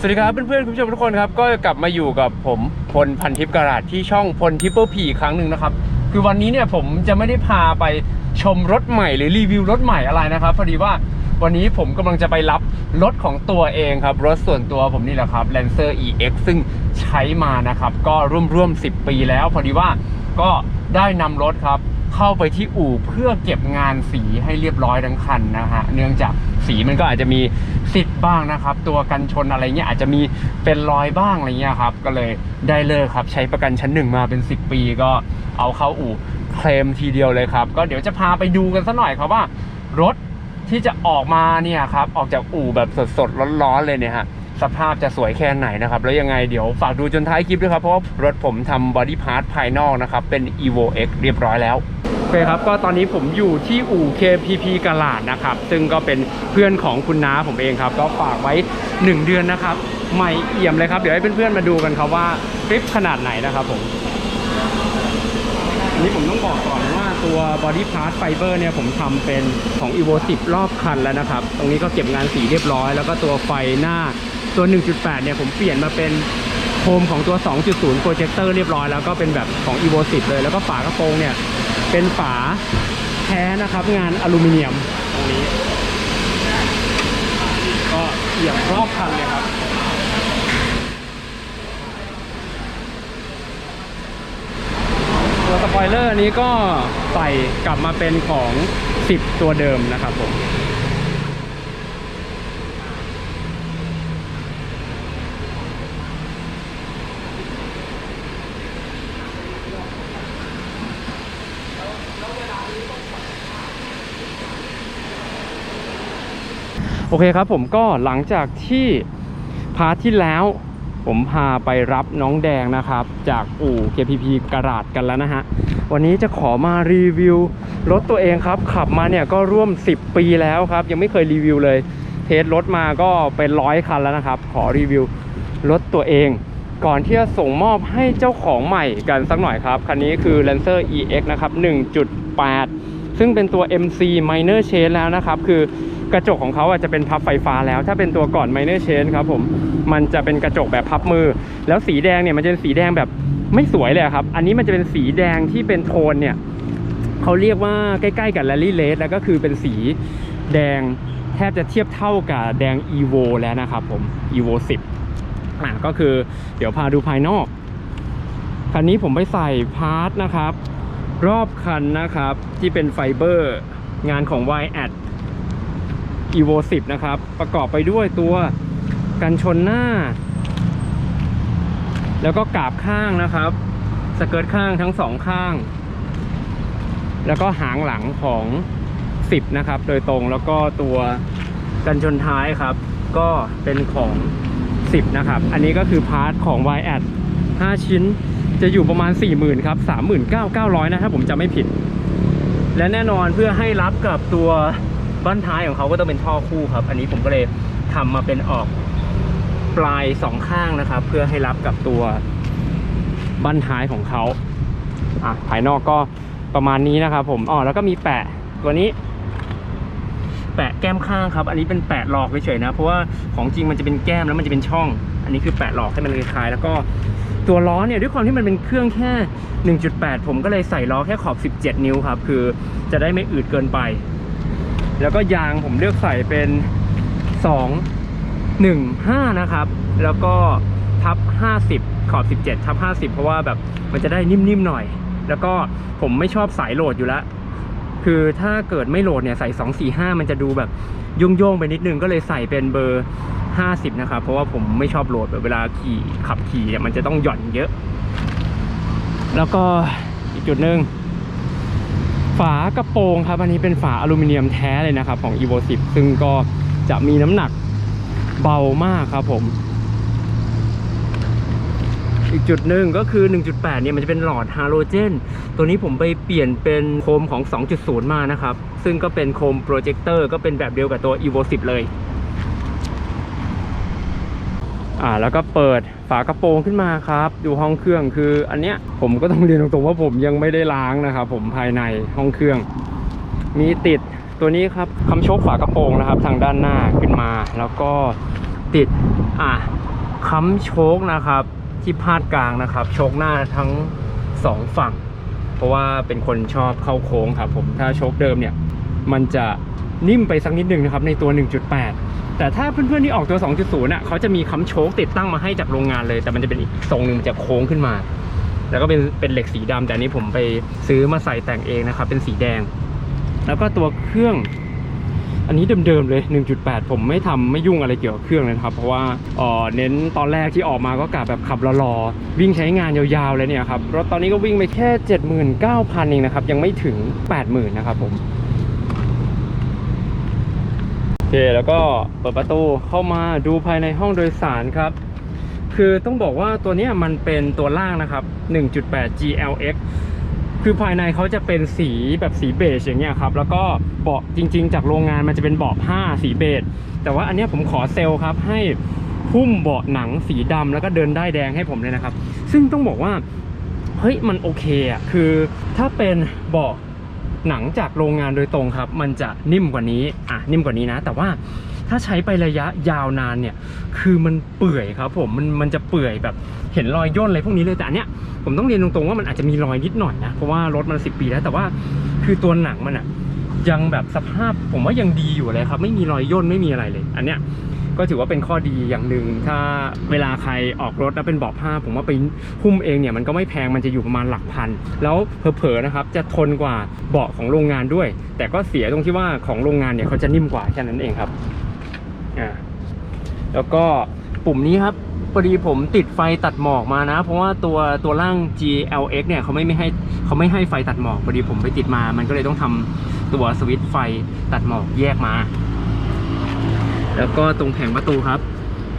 สวัสดีครับเพื่อนๆคุณผู้ชมทุกคนครับก็กลับมาอยู่กับผมพลพันทิพย์กราดที่ช่องพลทิปเปิลพีครั้งหนึ่งนะครับ คือวันนี้เนี่ยผมจะไม่ได้พาไปชมรถใหม่หรือรีวิวรถใหม่อะไรนะครับพอดีว่าวันนี้ผมกำลังจะไปรับรถของตัวเองครับ รถส่วนตัวผมนี่แหละครับ Lancer EX ซึ่งใช้มานะครับ ก็ร่วมๆ10 ปีแล้ว พอดีว่าก็ได้นำรถครับ เข้าไปที่อู่เพื่อเก็บงานสีให้เรียบร้อยทั้งคันนะฮะเนื่องจาก สีมันก็อาจจะมีสิทธิ์บ้างนะครับ ตัวกันชนอะไรเงี้ยอาจจะมีเป็นรอยบ้างอะไรเงี้ยครับ ก็เลยได้เลิกครับ ใช้ประกันชั้นหนึ่งมาเป็น 10 ปีก็เอาเข้าอู่เคลมทีเดียวเลยครับ ก็เดี๋ยวจะพาไปดูกันสักหน่อยครับว่ารถที่จะออกมาเนี่ยครับออกจากอู่แบบสดๆร้อนๆเลยเนี่ยฮะสภาพจะสวยแค่ไหนนะครับ แล้วยังไงเดี๋ยวฝากดูจนท้ายคลิปด้วยครับ เพราะว่ารถผมทำบอดี้พาร์ทภายนอกนะครับ เป็น evo x เรียบร้อยแล้ว โอเคครับก็ตอนนี้ผมอยู่ที่อู่ KPP กลาดนะครับ ซึ่งก็เป็นเพื่อนของคุณน้าผมเองครับ ก็ฝากไว้ 1 เดือนนะครับใหม่เอี่ยมเลยครับ เดี๋ยวให้เพื่อนๆมาดูกันครับว่าคลิปขนาดไหนนะครับผมอันนี้ผมต้องบอกก่อนว่าตัว body part fiber เนี่ยผมทำเป็นของ evo 10 รอบคันแล้วนะครับ ตรงนี้ก็เก็บงานสีเรียบร้อย แล้วก็ตัวไฟหน้าตัว 1.8 เนี่ยผมเปลี่ยนมาเป็นโคมของตัว 2.0 projector เรียบร้อยแล้วก็เป็นแบบของ evo 10 เลยแล้วก็ฝากระโปรงเนี่ย เป็นฝาแท้นะครับ งานอลูมิเนียมตรงนี้ ก็เหยียบรอบคันเลยครับตัวสปอยเลอร์นี้ก็ใส่กลับมาเป็นของ 10 ตัวเดิมนะครับผม โอเคครับผมก็หลังจากที่พาร์ทที่แล้ว ผมพาไปรับน้องแดงนะครับ จากอู่ KPP กระาดกันแล้วนะฮะ วันนี้จะขอมารีวิวรถตัวเองครับ ขับมาเนี่ยก็ร่วม 10 ปีแล้วครับ ยังไม่เคยรีวิวเลย เทสรถมาก็เป็นร้อยคันแล้วนะครับ ขอรีวิวรถตัวเอง ก่อนที่จะส่งมอบให้เจ้าของใหม่กันสักหน่อยครับ คันนี้คือ Lancer EX นะครับ 1.8 ซึ่งเป็นตัว MC Minor Change แล้วนะครับ คือ กระจกของเขาอาจจะเป็นพับไฟฟ้าแล้ว ถ้าเป็นตัวก่อน Minor Change ครับผมมันจะเป็นกระจกแบบพับมือ แล้วสีแดงเนี่ยมันจะเป็นสีแดงแบบไม่สวยเลยครับ อันนี้มันจะเป็นสีแดงที่เป็นโทนเนี่ยเขาเรียกว่าใกล้ ๆ กับ Rally Red แล้วก็คือเป็นสีแดงแทบจะเทียบเท่ากับแดง Evo แล้วนะครับผม Evo 10อะก็คือเดี๋ยวพาดูภายนอก คันนี้ผมไปใส่พาร์ทนะครับ รอบคันนะครับที่เป็นไฟเบอร์ งานของ y a d evo 10 นะครับ ประกอบไปด้วยตัวกันชนหน้า แล้วก็กาบข้างนะครับ สเกิร์ตข้างทั้งสองข้าง แล้วก็หางหลังของ 10 นะครับ โดยตรงแล้วก็ตัวกันชนท้ายครับ ก็เป็นของ 10 นะครับ อันนี้ก็คือพาร์ทของ y a d 5ชิ้นจะอยู่ประมาณ 40,000ครับ39,900 นะ ถ้าผมจำไม่ผิด และแน่นอนเพื่อให้รับกับตัว บ้านท้ายของเขาก็ต้องเป็นท่อคู่ครับ อันนี้ผมก็เลยทำมาเป็นออกปลายสองข้างนะครับ เพื่อให้รับกับตัวบ้านท้ายของเขาอะภายนอกก็ประมาณนี้นะครับ ผมอ๋อแล้วก็มีแปะตัวนี้ แปะแก้มข้างครับ อันนี้เป็นแปะหลอกเฉยๆนะ เพราะว่าของจริงมันจะเป็นแก้มแล้วมันจะเป็นช่อง อันนี้คือแปะหลอกให้มันคล้ายๆแล้วก็ตัวล้อเนี่ยด้วยความที่มันเป็นเครื่องแค่ 1.8 ผมก็เลยใส่ล้อแค่ขอบ 17 นิ้วครับ คือจะได้ไม่อืดเกินไป แล้วก็ยางผมเลือกใส่เป็น 2 1 5 นะครับ แล้วก็ทับ 50 ขอบ 17 ทับ 50 เพราะว่าแบบมันจะได้นิ่มๆหน่อย แล้วก็ผมไม่ชอบสายโหลดอยู่แล้ว คือถ้าเกิดไม่โหลดเนี่ยใส่ 2 4 5 มันจะดูแบบยุ่งโยงๆไปนิดนึงก็เลยใส่เป็นเบอร์ 50 นะครับ เพราะว่าผมไม่ชอบโหลดแบบเวลาขี่ขับขี่เนี่ยมันจะต้องหย่อนเยอะ แล้วก็อีกจุดหนึ่ง ฝากระโปรงครับ อันนี้เป็นฝาอลูมิเนียมแท้เลยนะครับ ของ evo 10 ซึ่งก็จะมีน้ำหนักเบามากครับผม อีกจุดหนึ่งก็คือ 1.8 เนี่ยมันจะเป็นหลอดฮาโลเจน ตัวนี้ผมไปเปลี่ยนเป็นโคมของ 2.0 มานะครับ ซึ่งก็เป็นโคมโปรเจคเตอร์ก็เป็นแบบเดียวกับตัว evo 10 เลย อ่าแล้วก็เปิดฝากระโปรงขึ้นมาครับ ดูห้องเครื่องคืออันเนี้ยผมก็ต้องเรียนตรงๆว่าผมยังไม่ได้ล้างนะครับผมภายในห้องเครื่อง มีติดตัวนี้ครับคำชกฝากระโปรงนะครับ ทางด้านหน้าขึ้นมา แล้วก็ติดอะค้ำโชคนะครับ ที่พาดกลางนะครับ โชคหน้าทั้งสองฝั่ง เพราะว่าเป็นคนชอบเข้าโค้งครับผมถ้าโชคเดิมเนี่ย มันจะนิ่มไปสักนิดหนึ่งนะครับในตัว 1.8 แต่ถ้าเพื่อนๆที่ออกตัว 2.0น่ะเขาจะมีค้ำโชคติดตั้งมาให้จากโรงงานเลย แต่มันจะเป็นอีกทรงหนึ่งมันจะโค้งขึ้นมา แล้วก็เป็นเป็นเหล็กสีดำแต่อันนี้ผมไปซื้อมาใส่แต่งเองนะครับเป็นสีแดง แล้วก็ตัวเครื่อง อันนี้เดิมๆเลย 1.8 ผมไม่ทำไม่ยุ่งอะไรเกี่ยวกับเครื่องเลยนะครับ เพราะว่าเออเน้นตอนแรกที่ออกมาก็กะแบบขับรอๆวิ่งใช้งานยาวๆเลยเนี่ยครับรถตอนนี้ก็วิ่งไปแค่ 79,000เองนะครับยังไม่ถึง 80,000นะครับผม อเคแล้วก็เปิดประตูเข้ามาดูภายในห้องโดยสารครับ คือต้องบอกว่าตัวนี้มันเป็นตัวล่างนะครับ 1.8 GLX คือภายในเขาจะเป็นสีแบบสีเบจอย่างเงี้ยครับ แล้วก็เบาะจริง ๆ จากโรงงานมันจะเป็นเบาะผ้าสีเบจแต่ว่าอันนี้ผมขอเซลครับให้หุ้มเบาะหนังสีดำแล้วก็เดินได้แดงให้ผมเลยนะครับ ซึ่งต้องบอกว่าเฮ้ยมันโอเคอะคือถ้าเป็นเบาะ หนังจากโรงงานโดยตรงครับ มันจะนิ่มกว่านี้อะนิ่มกว่านี้นะ แต่ว่าถ้าใช้ไประยะยาวนานเนี่ย คือมันเปื่อยครับผมมันมันจะเปื่อยแบบเห็นรอยย่นอะไรพวกนี้เลยแต่อันเนี้ยผมต้องเรียนตรงๆว่ามันอาจจะมีรอยนิดหน่อยนะเพราะว่ารถมันสิปีแล้วแต่ว่าคือตัวหนังมันอะยังแบบสภาพผมว่ายังดีอยู่เลยครับ ไม่มีรอยย่นไม่มีอะไรเลย อันเนี้ย ก็ถือว่าเป็นข้อดีอย่างหนึ่งถ้าเวลาใครออกรถแล้วเป็นเบาะผ้า ผมว่าไปหุ้มเองเนี่ยมันก็ไม่แพงมันจะอยู่ประมาณหลักพัน แล้วเผลอๆนะครับจะทนกว่าเบาะของโรงงานด้วย แต่ก็เสียตรงที่ว่าของโรงงานเนี่ยเขาจะนิ่มกว่าแค่นั้นเองครับอ่าแล้วก็ปุ่มนี้ครับพอดีผมติดไฟตัดหมอกมานะ เพราะว่าตัวตัวล่าง GLX เนี่ยเขาไม่ไม่ให้เขาไม่ให้ไฟตัดหมอกพอดีผมไปติดมา มันก็เลยต้องทำตัวสวิตช์ไฟตัดหมอกแยกมา แล้วก็ตรงแผงประตูครับ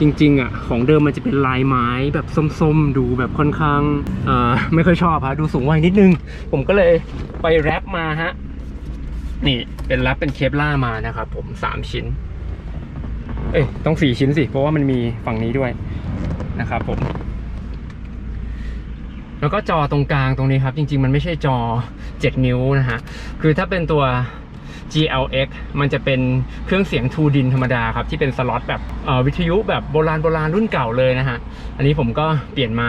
จริง ๆ อะ ของเดิมมันจะเป็นลายไม้แบบส้มๆ ดูแบบค่อนข้างเอ่อไม่ค่อยชอบฮะดูสูงวัยนิดนึง ผมก็เลยไปแรปมาฮะ นี่เป็นแรปเป็นเคปล่ามานะครับผมสามชิ้น เอ้ยต้องสี่ชิ้นสิ เพราะว่ามันมีฝั่งนี้ด้วยนะครับผมแล้วก็จอตรงกลางตรงนี้ครับ จริง ๆ มันไม่ใช่จอ 7 นิ้วนะฮะ คือถ้าเป็นตัว GLX มันจะเป็นเครื่องเสียงทูดินธรรมดาครับ ที่เป็นสล็อตแบบวิทยุแบบโบราณโบราณรุ่นเก่าเลยนะฮะ อันนี้ผมก็เปลี่ยนมา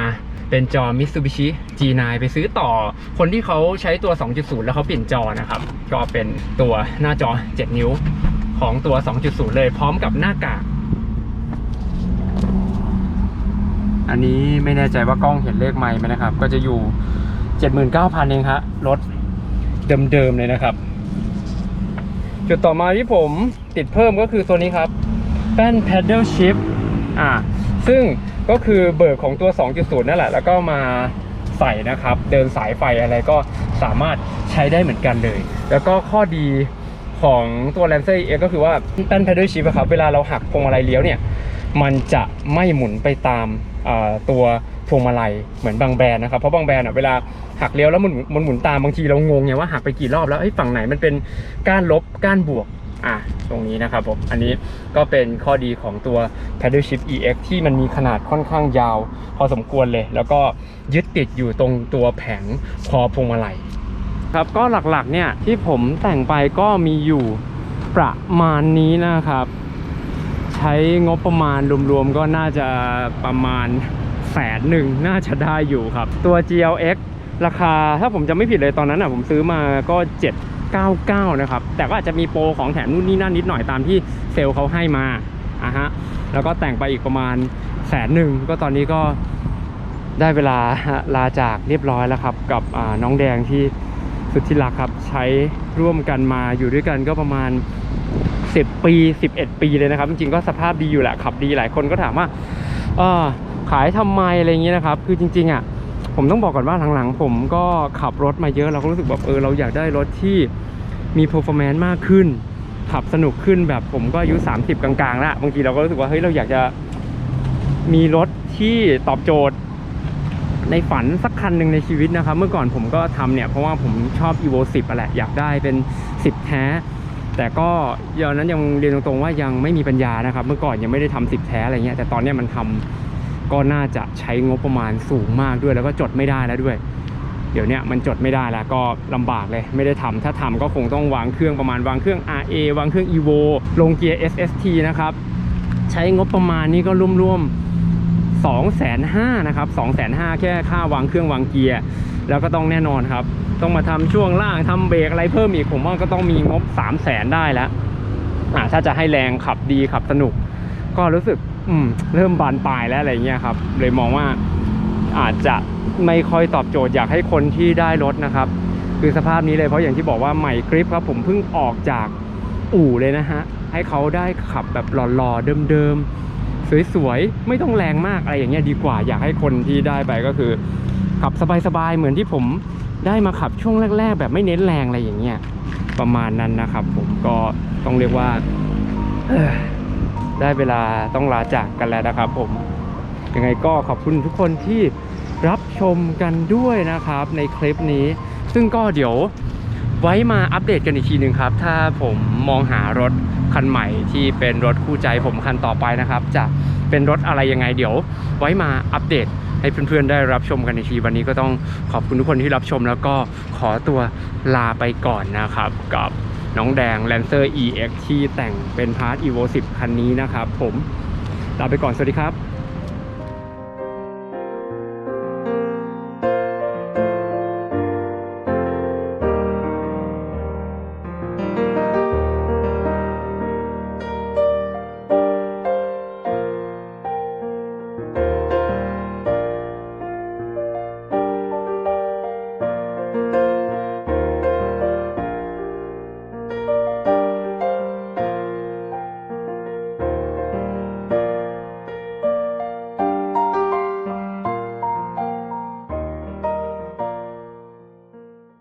เป็นจอ Mitsubishi G9 ไปซื้อต่อคนที่เขาใช้ตัว 2.0 แล้วเขาเปลี่ยนจอนะครับ ก็เป็นตัวหน้าจอ 7 นิ้วของตัว 2.0 เลยพร้อมกับหน้ากากอันนี้ไม่แน่ใจว่ากล้องเห็นเลขไมไหมนะครับ ก็จะอยู่ 79,000 เองครับรถเดิมๆเลยนะครับ จุดต่อมาที่ผมติดเพิ่มก็คือตัวนี้ครับแป้น paddle shift อ่าซึ่งก็คือเบิกของตัว 2.0 นั่นแหละ แล้วก็มาใส่นะครับ เดินสายไฟอะไรก็สามารถใช้ได้เหมือนกันเลย แล้วก็ข้อดีของตัว Lancer EX ก็คือว่าแป้น paddle shift อะครับ เวลาเราหักพวงมาลัยเลี้ยวเนี่ย มันจะไม่หมุนไปตามตัว พวงมาลัยเหมือนบางแบรนด์นะครับเพราะบางแบรนด์เวลาหักเลี้ยวแล้วมันมันหมุนตามบางทีเรางงไงว่าหักไปกี่รอบแล้วไอ้ฝั่งไหนมันเป็นก้านลบก้านบวกอะตรงนี้นะครับผมอันนี้ก็เป็นข้อดีของตัว Paddle Shift EX ที่มันมีขนาดค่อนข้างยาว พอสมควรเลย แล้วก็ยึดติดอยู่ตรงตัวแผงคอพวงมาลัยครับก็หลักๆเนี่ยที่ผมแต่งไปก็มีอยู่ประมาณนี้นะครับ ใช้งบประมาณรวมๆก็น่าจะประมาณ แสนหนึ่งน่าจะได้อยู่ครับ ตัว GLX ราคาถ้าผมจะไม่ผิดเลยตอนนั้นอะผมซื้อมาก็ 799 นะครับ แต่ก็อาจจะมีโปรของแถมนู่นนี่นั่นนิดหน่อยตามที่เซลล์เขาให้มาอะฮะแล้วก็แต่งไปอีกประมาณแสนหนึ่งก็ตอนนี้ก็ได้เวลาลาจากเรียบร้อยแล้วครับ กับน้องแดงที่สุดที่รักครับ ใช้ร่วมกันมาอยู่ด้วยกันก็ประมาณ 10 ปี 11 ปีเลยนะครับ จริงๆก็สภาพดีอยู่แหละขับดีหลายคนก็ถามว่า ขายทำไมอะไรอย่างเงี้ยนะครับ คือจริงๆอะผมต้องบอกก่อนว่าหลังๆ ผมก็ขับรถมาเยอะเราก็รู้สึกแบบเออเราอยากได้รถที่มี performance มากขึ้น ขับสนุกขึ้นแบบผมก็อายุ 30 กลางๆแล้วบางทีเราก็รู้สึกว่าเฮ้ยเราอยากจะมีรถที่ตอบโจทย์ในฝันสักคันหนึ่งในชีวิตนะครับ เมื่อก่อนผมก็ทำเนี่ย เพราะว่าผมชอบ evo 10อะแหละอยากได้เป็น 10 แท้ แต่ก็ตอนนั้นยังเรียนตรงๆว่ายังไม่มีปัญญานะครับ เมื่อก่อนยังไม่ได้ทำ10 แท้อะไรเงี้ยแต่ตอนนี้มันทำ ก็น่าจะใช้งบประมาณสูงมากด้วย แล้วก็จดไม่ได้แล้วด้วย เดี๋ยวนี้มันจดไม่ได้แล้วก็ลำบากเลยไม่ได้ทำถ้าทำก็คงต้องวางเครื่องประมาณวางเครื่อง RA วางเครื่อง evo ลงเกียร์ SST นะครับใช้งบประมาณนี้ก็ร่วมๆ2 5 0 0 0นะครับ2 5 0 0 0แค่ค่าวางเครื่องวางเกียร์แล้วก็ต้องแน่นอนครับ ต้องมาทำช่วงล่างทำเบรกอะไรเพิ่มอีกผมว่าก็ต้องมีงบ 3 0 0แสนได้แล้วถ้าจะให้แรงขับดีขับสนุก ก็รู้สึก เริ่มบานปลายแล้วอะไรเงี้ยครับ เลยมองว่าอาจจะไม่ค่อยตอบโจทย์อยากให้คนที่ได้รถนะครับ คือสภาพนี้เลยเพราะอย่างที่บอกว่าใหม่กริปครับผมเพิ่งออกจากอู่เลยนะฮะ ให้เขาได้ขับแบบหล่อๆเดิมๆ สวยๆ ไม่ต้องแรงมากอะไรอย่างเงี้ยดีกว่าอยากให้คนที่ได้ไปก็คือ ขับสบายๆ เหมือนที่ผมได้มาขับช่วงแรก ๆ แบบไม่เน้นแรงอะไรอย่างเงี้ยประมาณนั้นนะครับ ผมก็ต้องเรียกว่า ได้เวลาต้องลาจากกันแล้วนะครับ ผมยังไงก็ขอบคุณทุกคนที่รับชมกันด้วยนะครับ ในคลิปนี้ ซึ่งก็เดี๋ยวไว้มาอัปเดตกันอีกทีหนึ่งครับ ถ้าผมมองหารถคันใหม่ที่เป็นรถคู่ใจผมคันต่อไปนะครับ จะเป็นรถอะไรยังไงเดี๋ยว ไว้มาอัปเดตให้เพื่อนๆได้รับชมกันอีกทีวันนี้ก็ต้องขอบคุณทุกคนที่รับชมแล้วก็ขอตัวลาไปก่อนนะครับกับ น้องแดง Lancer EX ที่แต่งเป็นพาร์ท Evo 10 คันนี้นะครับผมลาไปก่อนสวัสดีครับ